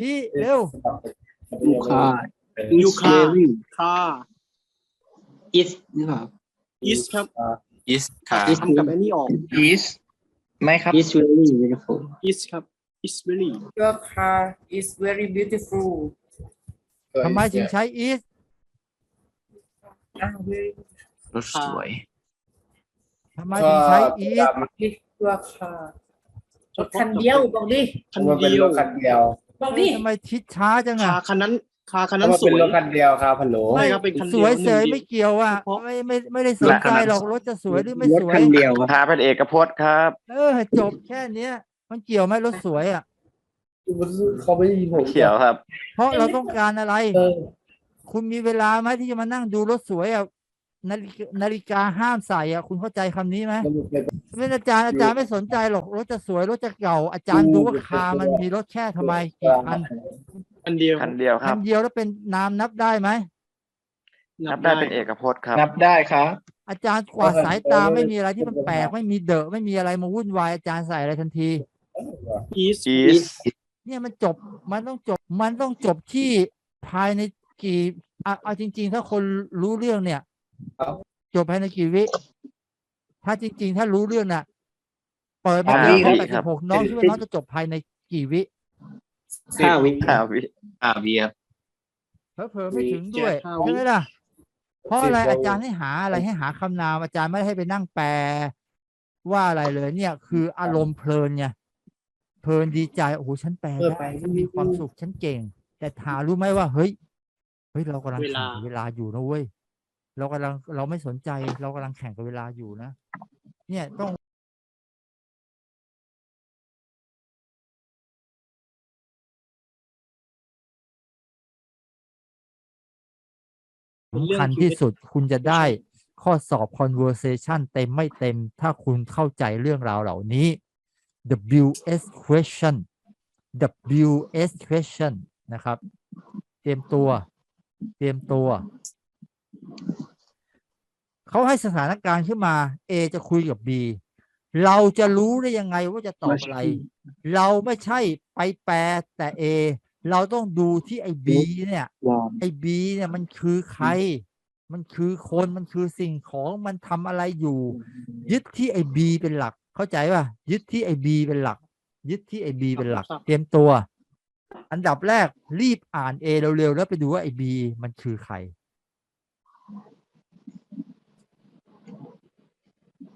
อีเร็ว ยูคา ยูคา very คา is หรือเปล่า is ครับ is ค่ะ is ทำกับอันนี้ออก is ไม่ครับ is very beautiful is ครับ is very Your car is very beautiful. ทำไมถึงใช้ is Ah, very รถสวย ทำไมถึงใช้ is good. Your car. รถคันเดียวบอกดิ คันมันเป็นเดียรวถคันเดียว บอกดิทำไมทิศช้าจังคาอะคันนั้นคาคันมันั้นนสเป็นวย รถคันเดียวครับฮัลโหล ไม่ครับเป็นคันสเดียววยเสยหนึ่งเดียวไม่เกี่ยวอะเฉพาะไม่ไม่ไม่ได้สนใจหรอกรถจะสวยหรือไม่รถสวย คันเดียวอะพาเป็นเอกพจน์ครับ เออจบแค่เนี้ย มันเกี่ยวไหมรถสวยอะ เขาไม่ได้ยินผมเขียวครับ เพราะเราต้องการอะไร เออ คุณมีเวลาไหมที่จะมานั่งดูรถสวยอะ นาฬิกานาฬิกาห้ามใส่อะคุณเข้าใจคำนี้ไหมมันเป็นไม่อาจารย์อาจารย์ไม่สนใจหรอกรถจะสวยรถจะเก่า อาจารย์ดูว่าคามันมีรถแค่ทำไมกี่คันคันเดียวคันเดียวคคัรับ นเดียวแล้วเป็นนามนับได้ไหม นับได้เป็นเอกพจน์ครับ นับได้ครับ อาจารย์กวาดสายตาไม่มีอะไรที่มันแปลกไม่มีเดอะไม่มีอะไรมาวุ่นวายอาจารย์ใส่อะไรทันที is is เนี่ยมันจบมันต้องจบมันต้องจบที่ภายในกี่อะเอาจริง ๆ ถ้าคนรู้เรื่องเนี่ย จบภายในกี่วิถ้าจริง ๆ ถ้ารู้เรื่องน่ะเปิดมาห้าเจอวิข้อแปดครัสิบบหกน้องคิดว่าน้องจะจบภายในกี่วิห้าวิห้าวิอ่าเบียร์เผลอๆไม่ถึงด้วยเจ็ดห้าวิใช่ไหมล่ะเพราะอะไรสิบกว่าอาจารย์ให้หาอะไรให้หาคำนามอาจารย์ไม่ได้ให้ไปนั่งแปล ว่าอะไรเลย เนี่ย คืออารมณ์เพลินไงเพลินดีใจโอ้โหฉันแปลได้ฉันมีความสุขฉันเก่ง แต่ถามรู้ไหมว่า เฮ้ยเฮ้ยเรากำลังเวแข่ลางกับเวลาอยู่นะเว้ย เรากำลังเราไม่สนใจ เรากำลังแข่งกับเวลาอยู่นะ เนี่ยต้องเป็นเรื่องสำคัญชีวิตที่สุดคุณจะได้ข้อสอบ conversation เต็มไม่เต็ม ถ้าคุณเข้าใจเรื่องราวเหล่านี้ WS question WS question นะครับ เตรียมตัว เตรียมตัว เขาให้สถานการณ์ขึ้นมา A จะคุยกับ B เราจะรู้ได้ยังไงว่าจะตอบอะไร เราไม่ใช่ไปแปลแต่ A เราต้องดูที่ไอ้ B เนี่ยวอร์มไอ้บีเนี่ยมันคือใคร มันคือคนมันคือสิ่งของมันทำอะไรอยู่ ยึดที่ไอ้บีเป็นหลัก เข้าใจป่ะยึดที่ไอ้บีเป็นหลัก ยึดที่ไอ้บีเป็นหลักครับเตรียมตัว อันดับแรกรีบอ่านเอเร็วๆแล้วไปดูว่าไอ้บีมันคือใคร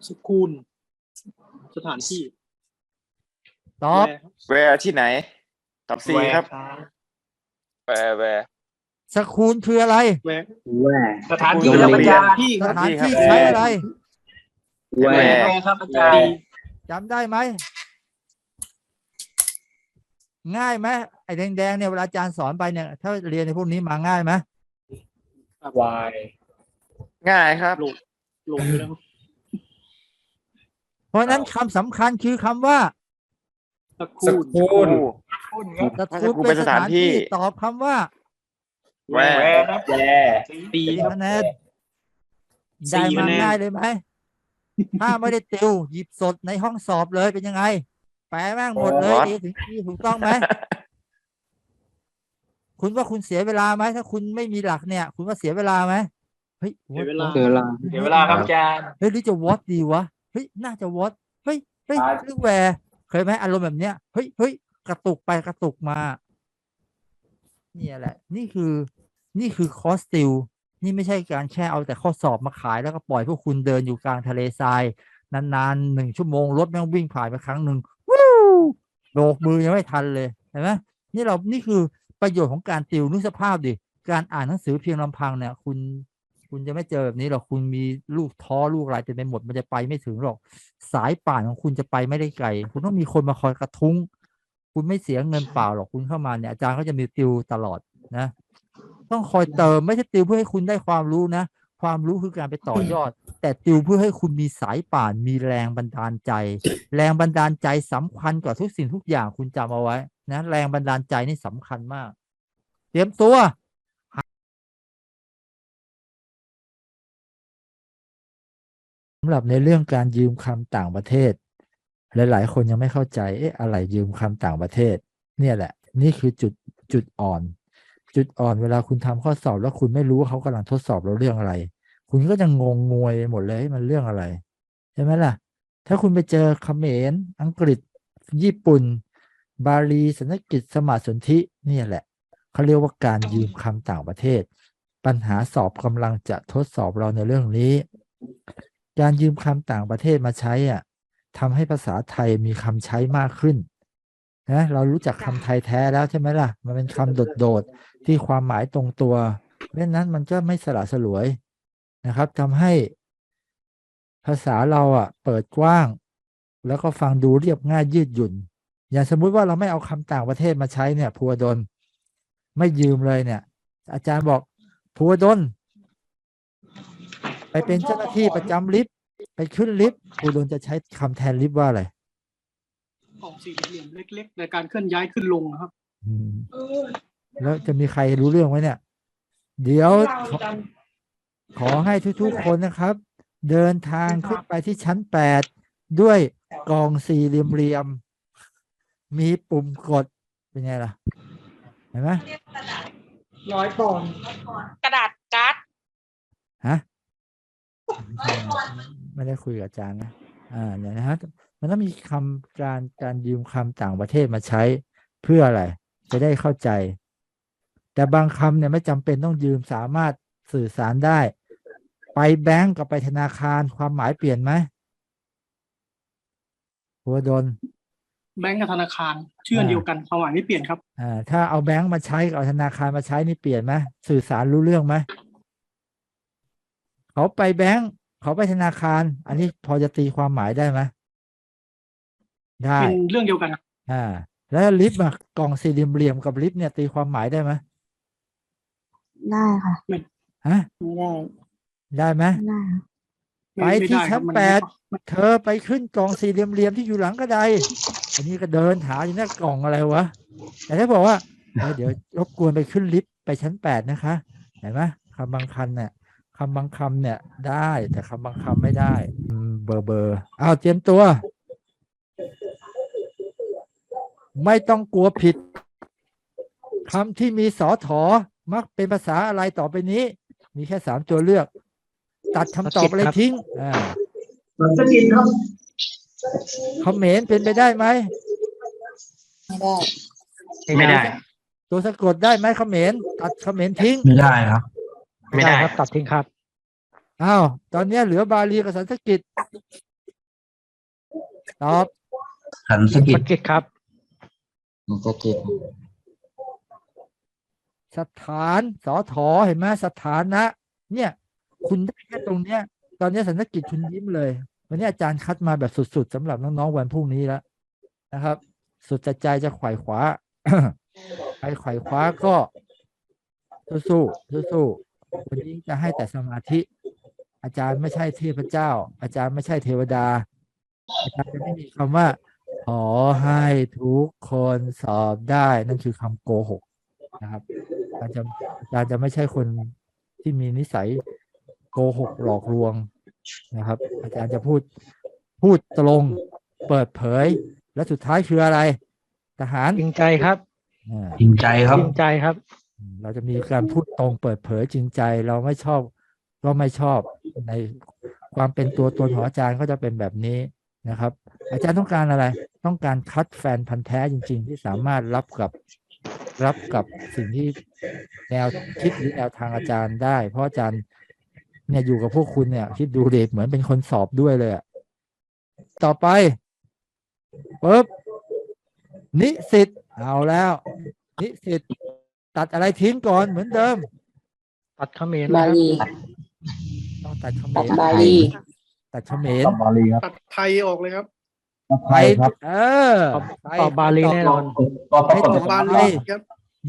สกุลสถานที่ตอบ แวร์ where ที่ไหน ตอบ C ครับ where where สคูลคืออะไร แวร์แหวสถานที่โรงครับเรีอายนจารย์ที่สครับถานที่ครับที่ใช้อะไรแหวแหวแม่ครับอาจารย์จำได้ไหม ง่ายไหมไอ้แดงๆเนี่ยเวลาอาจารย์สอนไปเนี่ยถ้าเรียนในพวกนี้มาง่ายไหมวายง่ายครับลงอยู่แล้ว เพราะฉะนั้นคำสำคัญคือคำว่าสสกุลกุลสกูลเป็นสถานที่ตอบคำว่าแว where ร์ครับแย่ปีสี่ครับ คะแนนสี่ได้มาคะแนน ง่ายเลยไหม ถ้าไม่ได้ติวหยิบสดในห้องสอบเลยเป็นยังไง แปลแม่งหมดเลยโอ้เอถึงที่ถูกต้องไหม คุณว่าคุณเสียเวลาไหมถ้าคุณไม่มีหลักเนี่ย คุณว่าเสียเวลาไหมเฮ้ย เสียเวลา what- เวลาเดี๋ยวเวลาครับอาจารย์ เฮ้ยหรือจะวอตดีวะ เฮ้ยน่าจะวอตเฮ้ยเฮ้ยหรือแวร์เคยไหมอารมณ์แบบเนี้ยเฮ้ยเฮ้ยกระตุกไปกระตุกมาเนี่ยแหละ นี่คือนี่คือคอสติลนี่ไม่ใช่การแค่เอาแต่ข้อสอบมาขายแล้วก็ปล่อยพวกคุณเดินอยู่กลางทะเลทราย นานๆหนึ่งชั่วโมงรถแม่งวิ่งผ่านไปครั้งหนึ่งวู้โบกมือยังไม่ทันเลยเห็นไหมนี่เรานี่คือประโยชน์ของการติวนึกสภาพดิการอ่านหนังสือเพียงลำพังเนี่ย คุณ คุณจะไม่เจอแบบนี้หรอกคุณมีลูกท้อลูกอะไรเต็มไปหมดมันจะไปไม่ถึงหรอก สายป่านของคุณจะไปไม่ได้ไกลคุณต้องมีคนมาคอยกระทุ้ง คุณไม่เสียเงินเปล่าหรอกคุณเข้ามาเนี่ยอาจารย์ก็จะมีติวตลอดนะ ต้องคอยเติมไม่ใช่ติวเพื่อให้คุณได้ความรู้นะ ความรู้คือการไปต่อยอด แต่ติวเพื่อให้คุณมีสายป่านมีแรงบันดาลใจ แรงบันดาลใจสำคัญกว่าทุกสิ่งทุกอย่างคุณจำเอาไว้นะแรงบันดาลใจนี่สำคัญมาก เตรียมตัวำหรับในเรื่องการยืมคำต่างประเทศ หลายๆ คนยังไม่เข้าใจเอ๊ะอะไรยืมคำต่างประเทศ เนี่ยแหละ นี่คือจุดจุดอ่อน จุดอ่อนเวลาคุณทำข้อสอบแล้วคุณไม่รู้ว่าเขากำลังทดสอบเราเรื่องอะไร คุณก็จะงงงวยหมดเลยมันเรื่องอะไร ใช่ไหมล่ะ ถ้าคุณไปเจอเขมรอังกฤษ ญี่ปุ่น บาลีสันสกฤตสมาสนธิเนี่ยแหละเขาเรียกว่าการยืมคำต่างประเทศ ปัญหาสอบกำลังจะทดสอบเราในเรื่องนี้ การยืมคำต่างประเทศมาใช้อะทำให้ภาษาไทยมีคำใช้มากขึ้นนะเรารู้จักคำไทยแท้แล้วใช่ไหมล่ะ มันเป็นคำโดดๆที่ความหมายตรงตัวเพราะนั้นมันก็ไม่สละสลวยนะครับทำให้ภาษาเราอะ เปิดกว้าง แล้วก็ฟังดูเรียบง่ายยืดหยุ่น อย่างสมมุติว่าเราไม่เอาคำต่างประเทศมาใช้เนี่ยภูวดลไม่ยืมเลยเนี่ย อาจารย์บอกภูวดล ไปเป็นเจ้าหน้าที่ประจำลิฟต์ไปขึ้นลิฟต์ภูวดลจะใช้คำแทนลิฟต์ว่าอะไรกล่องสี่เหลี่ยมเล็ก ๆ ในการเคลื่อนย้ายขึ้นลงนะครับ อืมแล้วจะมีใครรู้เรื่องไหมเนี่ย เดี๋ยวขอขอให้ทุกๆคนนะครับ เดินทางขึ้นไปที่ชั้นแปดด้วยกล่องสี่เหลี่ยมๆมีปุ่มกดเป็นไงล่ะ เห็นไหม ร้อยปอนด์กระดาษการ์ดฮะ ไม่ใช่นะไม่ได้คุยกับอาจารย์นะอ่าเนี่ยนะฮะมันต้องมีคำการการยืมคำต่างประเทศมาใช้เพื่ออะไร จะได้เข้าใจ แต่บางคำเนี่ยไม่จำเป็นต้องยืมสามารถสื่อสารได้ ไปแบงก์กับไปธนาคารความหมายเปลี่ยนไหมหัวดนแบงก์กับธนาคารชื่ออันเดียวกันความหมายไม่เปลี่ยนครับอ่าถ้าเอาแบงก์มาใช้กับเอาธนาคารมาใช้นี่เปลี่ยนไหมสื่อสารรู้เรื่องไหม เขาไปแบงก์เขาไปธนาคาร อันนี้พอจะตีความหมายได้ไหมได้เป็นเรื่องเดียวกันครับอ่า แล้วลิฟต์อะกล่องสี่เหลี่ยมๆกับลิฟต์เนี่ยตีความหมายได้ไหมได้ค่ะฮะไม่ได้ ได้ไหมไม่ได้ค่ะไม่ไปไม่ที่ได้คชั้รับนมันแปไม่ดเธอไปขึ้นกล่องสี่เหลี่ยมๆที่อยู่หลังกระไดอันนี้ก็เดินหาอยู่เนี่ยกล่องอะไรวะแต่ถ้าบอกว่าเออเดี๋ยวรบกวนไปขึ้นลิฟต์ไปชั้นแปดนะคะเห็นไหมคำบางคันเนี่ย คำบางคำเนี่ยได้แต่คำบางคำไม่ได้อืมเบอร์เบอร์เอาเตรียมตัว ไม่ต้องกลัวผิดคำที่มีสอถอมักเป็นภาษาอะไรต่อไปนี้ มีแค่สามตัวเลือก ตัดคำตอบอะไรทิ้งอ่าสกินครับเขมรเป็นไปได้ไหมไม่ได้ ไม่ได้ ตัวสะกดได้ไหมเขมรตัดเขมรทิ้ง ไม่ได้ครับ ไม่ได้ครับตัดทิ้งครับอ้าวตอนเนี้ยเหลือบาลีกับสันสกฤตตอบสันสกิสตกิดครับสกิดสถานสอถอเห็นไหมสถานะ เนี่ย คุณได้แค่ตรงเนี้ย ตอนเนี้ยสันสกฤตคุณยิ้มเลย วันนี้อาจารย์คัดมาแบบสุด ๆสำหรับน้องๆวันพรุ่งนี้แล้วนะครับ สุดใจใจจะไขว่คว้าใครไขว่คว้าก็สู้ๆสู้ๆ วันนี้จะให้แต่สมาธิ อาจารย์ไม่ใช่เทพเจ้า อาจารย์ไม่ใช่เทวดา อาจารย์จะไม่มีคำว่า ขอให้ทุกคนสอบได้ นั่นคือคำโกหกนะครับ อาจารย์จะอาจารย์จะไม่ใช่คนที่มีนิสัยโกหกหลอกลวงนะครับ อาจารย์จะพูดพูดตรงเปิดเผย และสุดท้ายคืออะไร ทหารจริงใจครับอ่าจริงใจครับจริงใจครับอืม เราจะมีการพูดตรงเปิดเผยจริงใจ เราไม่ชอบก็ไม่ชอบในความเป็นตัวตนของอาจารย์ก็จะเป็นแบบนี้นะครับ อาจารย์ต้องการอะไร ต้องการคัดแฟนพันธ์แท้จริง ๆ ที่สามารถรับกับรับกับสิ่งที่แนวคิดหรือแนวทางอาจารย์ได้ เพราะอาจารย์เนี่ยอยู่กับพวกคุณเนี่ยคิดดูเด็เหมือนเป็นคนสอบด้วยเลยอะต่อไปปุ๊บนิสิตเอาแล้ว นิสิต ตัดอะไรทิ้งก่อนเหมือนเดิม ตัดเขมรบาลีต้องตัดเขมตัดรบาลีตัดเขมรบาลีครับตัดไทยออกเลยครับไทยเออตอบไทยตอบบาลีแน่นอนให้ตตออบบบาไทลียครับ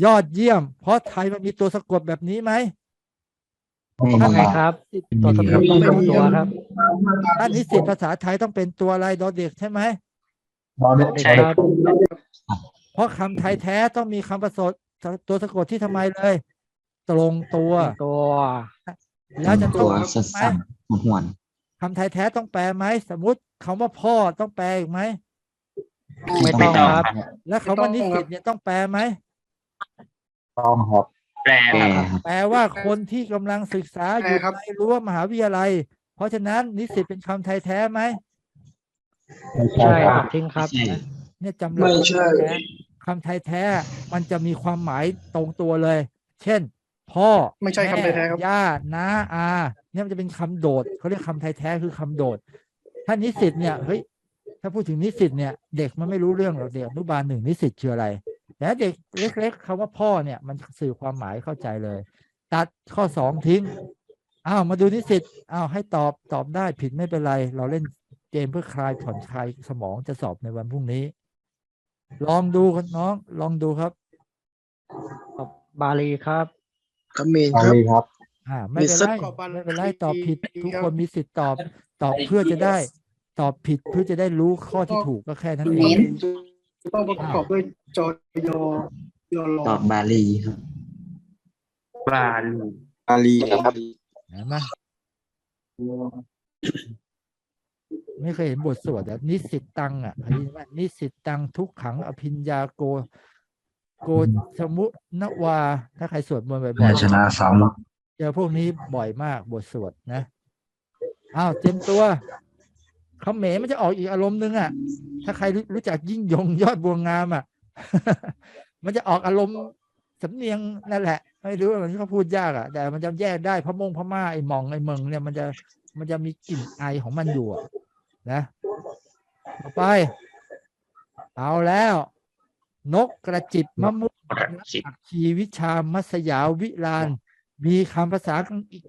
ยอดเยี่ยม เพราะไทยมันมีตัวสะกดแบบนี้ไหมทำไงครับตัวสะกดต้องเป็นตัวครับถ้านิสิตภาษาไทยต้องเป็นตัวอะไรดอเด็กใช่ไหมใช่ครับเพราะคำไทยแท้ต้องมีคำผสม ตัวสะกดที่ทำไมเลย ตรงตัว ตัวแล้วจะต้ตัองวแปลสัสไหมสันหวนคำไทยแท้ต้องแปลไหมสมมติคำว่าพ่อต้องแปลอีกไหมไม่ต้องครับ แล้วคำว่านิสิตเนี่ยต้องแปลไหมต้องครับแปลแก่ครับครับแปลว่าคนที่กำลังศึกษาอยู่แปลครับในรั้วมหาวิทยาลัย เพราะฉะนั้นนิสิตเป็นคำไทยแท้ไหมไม่ใช่ใช่คตัรับดทิ้งครับไม่ใช่เนี่ยจำหลักคำไทยแท้ คำไทยแท้มันจะมีความหมายตรงตัวเลย เช่น พ่อไม่ใช่คำไทยแท้ครับม่ย่าน้าอาเนี่ยมันจะเป็นคำโดดเขาเรียกคำไทยแท้คือคำโดด ถ้านิสิตเนี่ยเฮ้ยถ้าพูดถึงนิสิตเนี่ย เด็กมันไม่รู้เรื่องหรอกเด็กอนุบาลหนึ่งนิสิตคืออะไรแต่เด็กเล็ก ๆคำว่าพ่อเนี่ยมันสื่อความหมายเข้าใจเลย ตัดข้อสองทิ้งอ้าวมาดูนิสิตอ้าวให้ตอบตอบได้ผิดไม่เป็นไร เราเล่นเกมเพื่อคลายผ่อนคลายสมองจะสอบในวันพรุ่งนี้ ลองดูครับน้อง ลองดูครับตอบบาลีครับคอมเมนสอรี่ครับ อ่า ไม่เป็นไรมีสักกว่าวันไม่เป็นไรที่ตอบผิดที่ทุกครับคนมีสิทธิ์ตอบ ตอบเพื่อจะได้ ตอบผิดเพื่อจะได้รู้ข้อที่ถูกก็แค่นั้นเอง ต้องประกอบด้วยจอยอยอรตอบบาลีครับปลาลูอาลีครับเห็นไหม ไม่เคยเห็นบทสวดแบบนิสิตตังอะเคยได้ยินไหมนิสิตตังทุกขังอภิญญาโก โกสมุนวา ถ้าใครสวดมนต์บ่อยๆชนะซ้เจอพวกนี้บ่อยมากบทสวดนะอ้าวเตรียมตัวเขมรมันจะออกอีกอารมณ์หนึงอะ ถ้าใครรู้รู้จักยิ่งยงยอดบัวงามอะ มันจะออกอารมณ์สำเนียงนั่นแหละ ไม่รู้ว่ามันเขาพูดยากอะ แต่มันจะแยกได้พะมงพม่าไอ้หมองไอ้เมืองเนี่ยมันจะมันจะมีกลิ่นไอของมันอยู่อะ นะต่อไป เอาแล้ว นกกระจิบมะม่วงำประสิทธิ์อักคีวิชามัสยาวิลาน มีคำภาษาอังกฤษ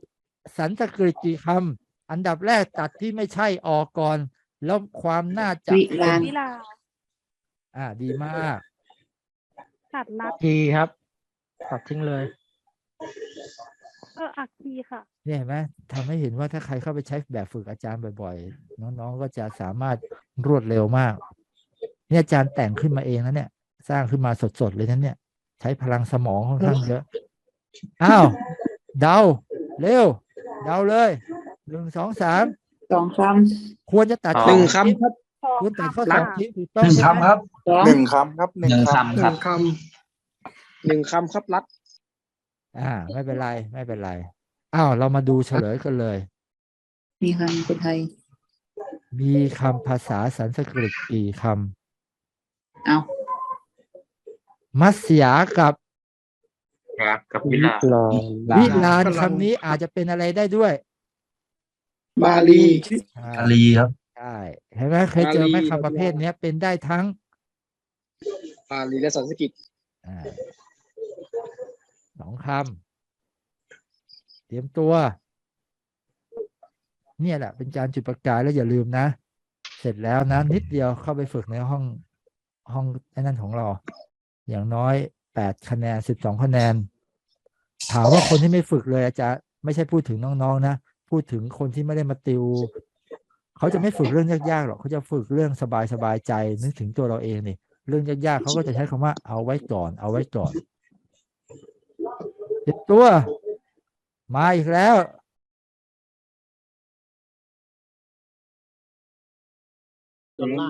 สันสกฤตกี่คำอันดับแรกตัดที่ไม่ใช่ออกก่อน แล้วความน่าจะวิลานเป็นวิลาอ่าดีมากตัดรัดทีครับ ตัดทิ้งเลย เอออักคีค่ะ เนี่ยเห็นไหมทำให้เห็นว่าถ้าใครเข้าไปใช้แบบฝึกอาจารย์บ่อยๆ น้องๆก็จะสามารถรวดเร็วมาก เนี่ยอาจารย์แต่งขึ้นมาเองนะเนี่ย สร้างขึ้นมาสดๆเลยนะเนี่ย ใช้พลังสมองค่อนข้างเยอะอ้าวเดาเร็ว เดาเลยหนึ่งสองสามสองคควรจะตัดหนึ่งข้อคำครับควรตัดข้อสรัองดทิ้งถูกต้องใช่ไหมำสองหนึ่งคำครับหนึ่หงนึ่งคคำหครันึ่บงคำหนึ่งคำครับรัด อ่า ไม่เป็นไร ไม่เป็นไร อ้าว เรามาดูเฉลยกันเลย มีคำเป็นไทย มีคำภาษาสันสกฤตกี่คเอาำมัสยากับครับกับวิลาลองวิลานคำนี้อาจจะเป็นอะไรได้ด้วย บาลีอ่าบาลีครับใช่เห็นไหมเคยเจอไหมบาลีคำประเภทเนี้ยเป็นได้ทั้ง บาลีและสันสกฤตอ่า สองคำเตรียมตัว เนี่ยแหละ เป็นการจุดประกายแล้วอย่าลืมนะ เสร็จแล้วนะ นิดเดียวเข้าไปฝึกในห้องห้องไอ้นั่นของเรา อย่างน้อยแปดคะแนนสิบสองคะแนน ถามว่าคนที่ไม่ฝึกเลยอาจารย์ไม่ใช่พูดถึงน้องๆนะพูดถึงคนที่ไม่ได้มาติว เขาจะไม่ฝึกเรื่องยากๆหรอกเขาจะฝึกเรื่องสบายๆใจนึกถึงตัวเราเองนี่เรื่องยากๆเขาก็จะใช้คำว่าเอาไว้ก่อน เอาไว้ก่อน เจ็บตัว มาอีกแล้ว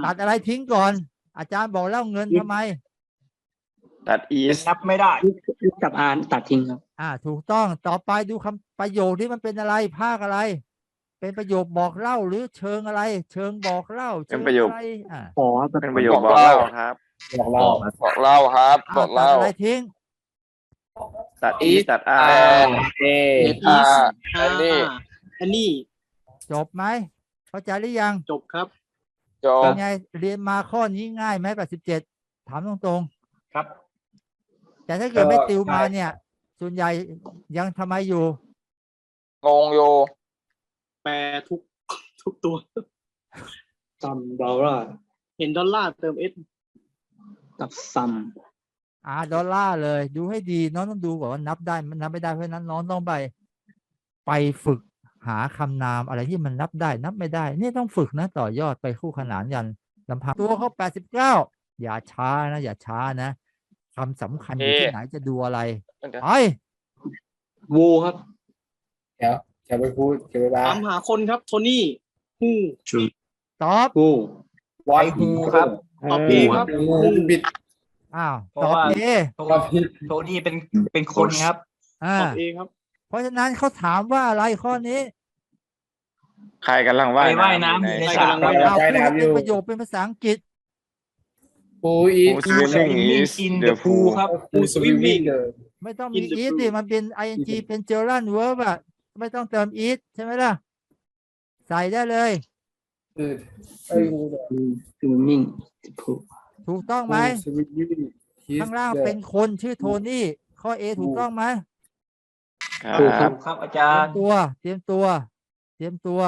ตัดอะไรทิ้งก่อน อาจารย์บอกเล่าเงินทำไม ตัดอีสนับไม่ได้กับอ่านตัดทิ้งครับ อ่า ถูกต้องต่อไปดูคำประโยคที่มันเป็นอะไร ภาคอะไร เป็นประโยคบอกเล่าหรือเชิงอะไร เชิงบอกเล่าเป็นประโยคชิงอไรอ่าขอเป็นประโยคบอกเล่าครับ บอกเราบอกเล่าครับอ้าวตัดอะไรทิ้ง ตัดอีสตัดอาเออาอันนี้อันนี้จบไหมเข้าใจหรือยังจบครับจเป็บนไงเรียนมาข้อนี้ง่ายไหมแปดสิบเจ็ดถามตรงครับๆแต่ถ้าเกิดไม่ก็ติวมาง่ายเนี่ย ส่วนใหญ่ยังทำไมอยู่งงอยู่แปลทุกทุกตัวซัมดอลลาร์เห็นดอลลาร์เติมเอสกับซัม อ่าดอลลาร์เลย ดูให้ดีน้องต้องดูก่อนว่านับได้มันนับไม่ได้เพราะฉะนั้นน้องต้องไปไปฝึกหาคำนามอะไรที่มันนับได้นับไม่ได้ นี่ต้องฝึกนะต่อยอดไปคู่ขนานยันลำพังตัวเขาแปดสิบเก้าอย่าช้านะอย่าช้านะคำสำคัญอยู่ที่ไหนจะดูอะไรไปวูครับเดี๋ยวจะไปพูดจะไปบ้าตามหาคนครับโทนี่ฮู้ตอบวูไวฮูครับตอบบีครับงูบิด อ้าวเพราะตอบว่า เอโทโทนี่เป็นเป็นคนครับ อ่าตอบเอครับเพราะฉะนั้นเขาถามว่าอะไรข้อนี้ใครกำลังว่ายใครว่ายน้ำน้ำอยู่ใน ใครสระกำลังว่ายน้ เอาพูดให้เป็นประโยคเป็นภาษาอังกฤษ ปูอี Who's swimming is in the the pool pool ครับ ปูสวิมมิ่ง ไม่ต้อง In มี the is pool ดิมันเป็น ing เป็น gerund verb อะไม่ต้องเติม is ใช่ไหมล่ะ ใส่ได้เลย คือไอ้กูสวิมมิ่งผูก ถูกต้องไหมสวิมมิ่งข้างล่างเป็นคนชื่อโทนี่ ข้อ A ถูกต้องไหมคถูกครัรับบครับอาเตรีจายรมย์ ตัว เตรียมตัว เตรียมตัว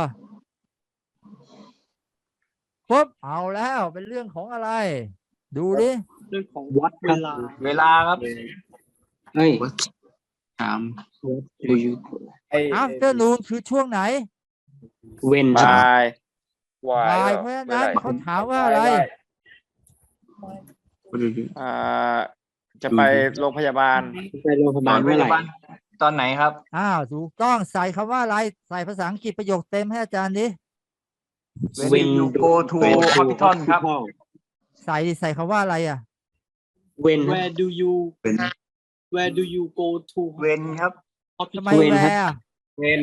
ปุ๊บเอาแล้วเป็นเรื่องของอะไร ดูดิเรื่องของวัดเวลา เวลาครับเฮ้ยถามดูยูไอ้ afternoon คือช่วงไหน เวนบายบ่ายเพราะฉะนั้นเขาถามว่าอะไร อ่า จะไปโรงพยาบาล ไปโรงพยาบาลเมื่อไหร่ตอนไหนครับ อ้าวถูกต้องใส่คำว่าอะไร ใส่ภาษาอังกฤษประโยคเต็มให้อาจารย์ดิ When you go to hospital ครับ ใส่ใส่คำว่าอะไรอะเวน Where do you Where do you go to เวนครับ ทำไม hospital แวร์เวน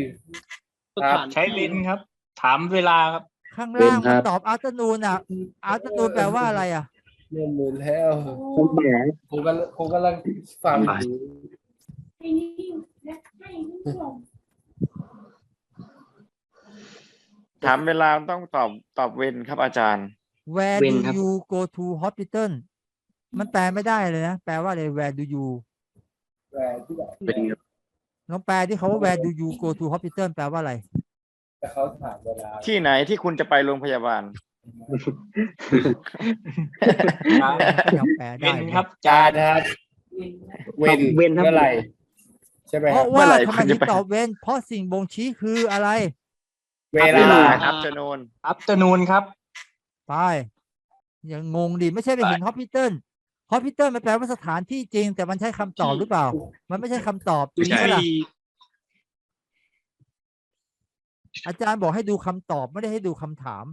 สถานใช้เวนครับ ถามเวลาครับ ข้างล่างมันตอบ afternoon อะ afternoon แปลว่าอะไรอะ เริ่มมือแล้วต้องแหมผมกำลังผมกำลังฟังอยู่ถามเวลาต้องตอบตอบเวนครับอาจารย์ where do you go to hospital มันแปลไม่ได้เลยนะ แปลว่าอะไร where do you แหวที่แบบเป็นลองแปลที่เขาว่า where do you go to hospital แปลว่าอะไร แต่เขาถามเวลาที่ไหนที่คุณจะไปโรงพยาบาลยังแปล เวได้นเลยครับจานครับ เวนเวนครับเมื่อไหร่ใช่ไหมเพครับราะเมื่ว่าอไหร่ทำไมคุณถึจะงไปตอบเว้นเพราะสิ่งบ่งชี้คืออะไร เวเวลาลาครับจนนอัปเตอร์นูนครับไปยังงงดิไม่ใช่ไปเห็น hospital hospital มันแปลว่าสถานที่จริง แต่มันใช้คำตอบหรือเปล่า มันไม่ใช่คำตอบไม่ใช่ใช่ไหมล่ะที่อาจารย์บอกให้ดูคำตอบไม่ได้ให้ดูคำถาม